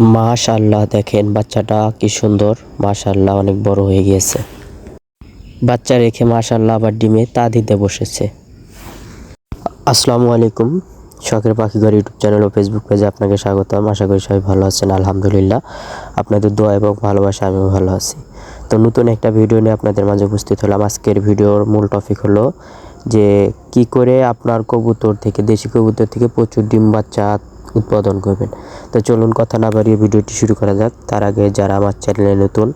মাশাল্লাহ দেখেন বাচ্চাটা কি সুন্দর। মাশাল্লাহ অনেক বড় হয়ে গিয়েছে। বাচ্চা রেখে মাশাল্লাহ আবার ডিমে তা দিতে বসেছে। আসসালামু আলাইকুম, শখের পাখিঘর ইউটিউব চ্যানেল ও ফেসবুক পেজে আপনাকে স্বাগতম। আশা করি সবাই ভালো আছেন, আলহামদুলিল্লাহ। আপনাদের দোয়া এবং ভালোবাসা, আমিও ভালো আছি। তো নতুন একটা ভিডিও নিয়ে আপনাদের মাঝে উপস্থিত হলাম। আজকের ভিডিওর মূল টপিক হলো যে, কি করে আপনার কবুতর থেকে, দেশি কবুতর থেকে প্রচুর ডিম বাচ্চা উৎপাদন করবেন। তো চলুন কথা না বাড়িয়ে ভিডিওটি শুরু করা যাক। তার আগে যারা আমার চ্যানেলে নতুন,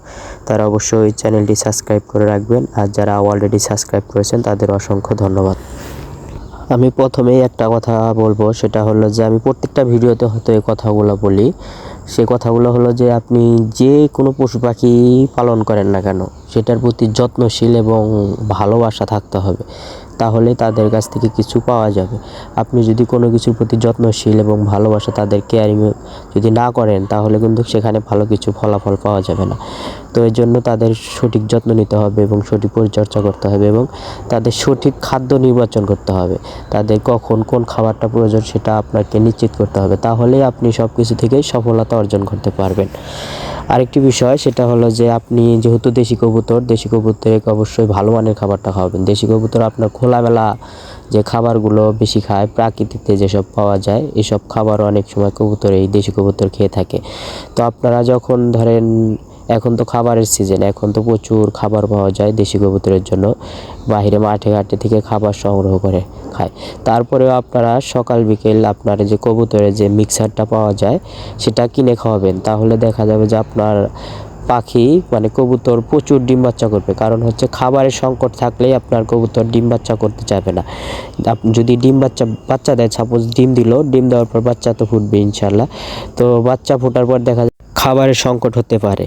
তারা অবশ্যই চ্যানেলটি সাবস্ক্রাইব করে রাখবেন। আর যারা অলরেডি সাবস্ক্রাইব করেছেন, তাদের অসংখ্য ধন্যবাদ। আমি প্রথমেই একটা কথা বলব, সেটা হলো যে আমি প্রত্যেকটা ভিডিওতে হয়তো এই কথাগুলো বলি। সে কথাগুলো হলো যে আপনি যে কোনো পশু পাখি পালন করেন না কেন, সেটার প্রতি যত্নশীল এবং ভালোবাসা থাকতে হবে। তাহলে তাদের কাছ থেকে কিছু পাওয়া যাবে। আপনি যদি কোনো কিছুর প্রতি যত্নশীল এবং ভালোবাসা তাদের কেয়ারিং যদি না করেন, তাহলে কিন্তু সেখানে ভালো কিছু ফলাফল পাওয়া যাবে না। তো এর জন্য তাদের সঠিক যত্ন নিতে হবে এবং সঠিক পরিচর্যা করতে হবে এবং তাদের সঠিক খাদ্য নির্বাচন করতে হবে। তাদের কখন কোন খাবারটা প্রয়োজন সেটা আপনাকে নিশ্চিত করতে হবে। তাহলেই আপনি সব কিছু থেকেই সফলতা অর্জন করতে পারবেন। আরেকটি বিষয় সেটা হলো যে আপনি যেহেতু দেশি কবুতর, দেশি কবুতরকে অবশ্যই ভালো মানের খাবারটা খাওয়াবেন। দেশি কবুতর আপনার খোলামেলা যে খাবারগুলো বেশি খায় প্রাকৃতিকতে যেসব পাওয়া যায়, এসব খাবার অনেক সময় কবুতর এই দেশি কবুতর খেয়ে থাকে। তো আপনারা যখন ধরেন এখন তো খাবারের সিজন এখন তো প্রচুর খাবার পাওয়া যায় দেশি কবুতরের জন্য। বাইরে মাঠে ঘাটে থেকে খাবার সংগ্রহ করে খায়। তারপরেও আপনারা সকাল বিকেল আপনার যে কবুতরের যে মিক্সারটা পাওয়া যায়, সেটা কিনে খাওয়াবেন। তাহলে দেখা যাবে যে আপনার পাখি মানে কবুতর প্রচুর ডিম বাচ্চা করবে। কারণ হচ্ছে খাবারের সংকট থাকলেই আপনার কবুতর ডিম বাচ্চা করতে চাইবে না। যদি ডিম বাচ্চা বাচ্চা দেয় সাপোজ ডিম দিল, ডিম দেওয়ার পর বাচ্চা তো ফুটবে ইনশাল্লাহ তো বাচ্চা ফোটার পর দেখা যায় খাবারের সংকট হতে পারে।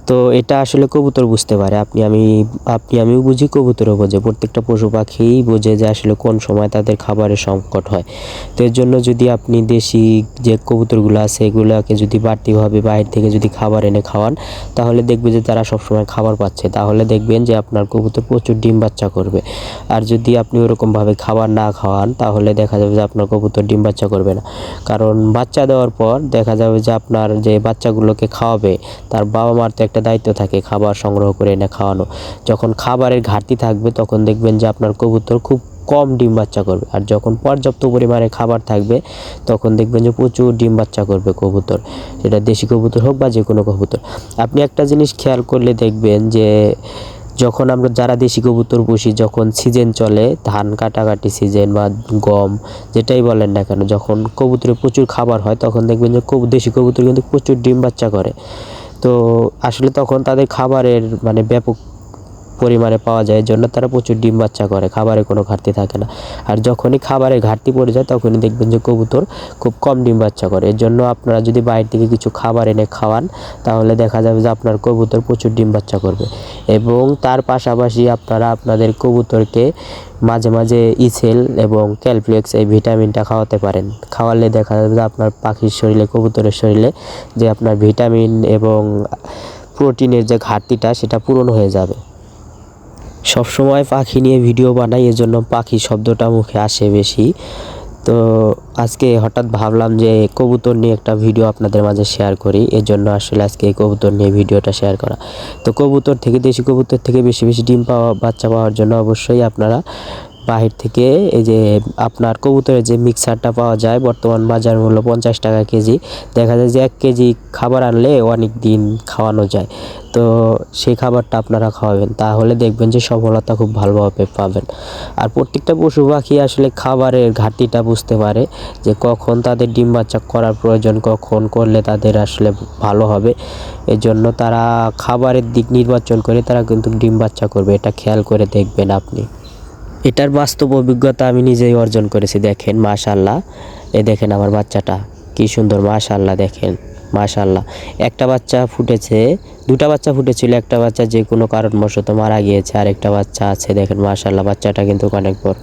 তো এটা আসলে কবুতর বুঝতে পারে। আপনি আমি, আপনি, আমিও বুঝি কবুতরও বোঝে। প্রত্যেকটা পশু পাখিই বোঝে যে আসলে কোন সময় তাদের খাবারের সংকট হয়। তো এর জন্য যদি আপনি দেশি যে কবুতরগুলো আছে, এগুলোকে যদি বাড়তিভাবে বাইরে থেকে যদি খাবার এনে খাওয়ান, তাহলে দেখবে যে তারা সবসময় খাবার পাচ্ছে। তাহলে দেখবেন যে আপনার কবুতর প্রচুর ডিম বাচ্চা করবে। আর যদি আপনি ওরকমভাবে খাবার না খাওয়ান, তাহলে দেখা যাবে যে আপনার কবুতর ডিম বাচ্চা করবে না। কারণ বাচ্চা দেওয়ার পর দেখা যাবে যে আপনার যে বাচ্চাগুলোকে খাওয়াবে, তার বাবা মার তো একটা দায়িত্ব থাকে খাবার সংগ্রহ করে এনে খাওয়ানো। যখন খাবারের ঘাটতি থাকবে, তখন দেখবেন যে আপনার কবুতর খুব কম ডিম বাচ্চা করবে। আর যখন পর্যাপ্ত পরিমাণে খাবার থাকবে, তখন দেখবেন যে প্রচুর ডিম বাচ্চা করবে কবুতর। সেটা দেশি কবুতর হোক বা যে কোনো কবুতর। আপনি একটা জিনিস খেয়াল করলে দেখবেন যে, যখন আমরা যারা দেশি কবুতর পুষি, যখন সিজন চলে, ধান কাটাকাটি সিজন বা গম, যেটাই বলেন না কেন, যখন কবুতরে প্রচুর খাবার হয়, তখন দেখবেন যে দেশি কবুতর কিন্তু প্রচুর ডিম বাচ্চা করে। তো আসলে তখন তাদের খাবারের মানে ব্যাপক পরিমাণে পাওয়া যায় এর জন্য তারা প্রচুর ডিম বাচ্চা করে, খাবারে কোনো ঘাটতি থাকে না। আর যখনই খাবারের ঘাটতি পড়ে যায়, তখনই দেখবেন যে কবুতর খুব কম ডিম বাচ্চা করে। এর জন্য আপনারা যদি বাইরে থেকে কিছু খাবার এনে খাওয়ান, তাহলে দেখা যাবে যে আপনার কবুতর প্রচুর ডিম বাচ্চা করবে। এবং তার পাশাপাশি আপনারা আপনাদের কবুতরকে মাঝে মাঝে ইসেল এবং ক্যালপ্লেক্স এই ভিটামিনটা খাওয়াতে পারেন। খাওয়ালে দেখা যাবে যে আপনার পাখির শরীরে, কবুতরের শরীরে যে আপনার ভিটামিন এবং প্রোটিনের যে ঘাটতিটা, সেটা পূরণ হয়ে যাবে। সবসময় পাখি নিয়ে ভিডিও বানাই, এজন্য পাখি শব্দটা মুখে আসে বেশি। তো আজকে হঠাৎ ভাবলাম যে কবুতর নিয়ে একটা ভিডিও আপনাদের মাঝে শেয়ার করি এর জন্য আসলে আজকে এই কবুতর নিয়ে ভিডিওটা শেয়ার করা। তো কবুতর থেকে, দেশি কবুতর থেকে বেশি বেশি ডিম পাওয়া, বাচ্চা পাওয়ার জন্য অবশ্যই আপনারা বাহির থেকে এই যে আপনার কবুতরের যে মিক্সারটা পাওয়া যায়, বর্তমান বাজার মূল্য পঞ্চাশ টাকা কেজি। দেখা যায় যে এক কেজি খাবার আনলে অনেক দিন খাওয়ানো যায়। তো সেই খাবারটা আপনারা খাওয়াবেন। তাহলে দেখবেন যে সফলতা খুব ভালোভাবে পাবেন। আর প্রত্যেকটা পশু পাখি আসলে খাবারের ঘাটতিটা বুঝতে পারে যে কখন তাদের ডিম বাচ্চা করার প্রয়োজন, কখন করলে তাদের আসলে ভালো হবে। এজন্য তারা খাবারের দিক নির্বাচন করে তারা কিন্তু ডিম বাচ্চা করবে। এটা খেয়াল করে দেখবেন আপনি। এটার বাস্তব অভিজ্ঞতা আমি নিজেই অর্জন করেছি, দেখেন মাশাল্লাহ এ দেখেন আমার বাচ্চাটা, কি সুন্দর মাশাল্লাহ দেখেন মাশাল্লাহ একটা বাচ্চা ফুটেছে, দুটা বাচ্চা ফুটেছিল, একটা বাচ্চা যে কোনো কারণবশত মারা গিয়েছে, আর একটা বাচ্চা আছে, দেখেন মাশাল্লাহ বাচ্চাটা কিন্তু অনেক বড়।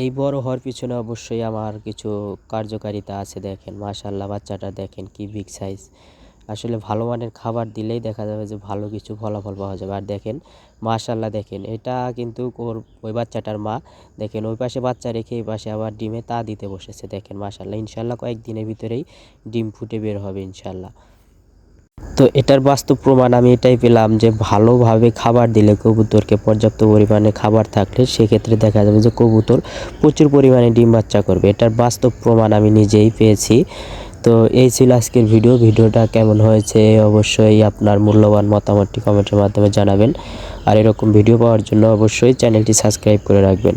এই বড় হওয়ার পিছনে অবশ্যই আমার কিছু কার্যকারিতা আছে, দেখেন মাশাল্লাহ বাচ্চাটা দেখেন, কি বিগ সাইজ আসলে ভালো মানের খাবার দিলেই দেখা যাবে যে ভালো কিছু ফলাফল পাওয়া যাবে। আর দেখেন মাশাল্লাহ দেখেন, এটা কিন্তু ওর, ওই বাচ্চাটার মা, দেখেন ওই পাশে বাচ্চা রেখে এই পাশে আবার ডিমে তা দিতে বসেছে, দেখেন মাশাল্লাহ ইনশাল্লাহ কয়েকদিনের ভিতরেই ডিম ফুটে বের হবে ইনশাল্লাহ তো এটার বাস্তব প্রমাণ আমি এটাই পেলাম যে ভালোভাবে খাবার দিলে কবুতরকে পর্যাপ্ত পরিমাণে খাবার থাকলে সেক্ষেত্রে দেখা যাবে যে কবুতর প্রচুর পরিমাণে ডিম বাচ্চা করবে। এটার বাস্তব প্রমাণ আমি নিজেই পেয়েছি। তো এই ছিল আজকের ভিডিও। ভিডিওটা কেমন হয়েছে অবশ্যই আপনার মূল্যবান মতামতটি কমেন্টের মাধ্যমে জানাবেন। আর এরকম ভিডিও পাওয়ার জন্য অবশ্যই চ্যানেলটি সাবস্ক্রাইব করে রাখবেন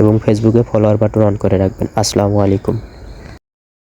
এবং ফেসবুকে ফলোয়ার বাটন অন করে রাখবেন। আসসালামু আলাইকুম।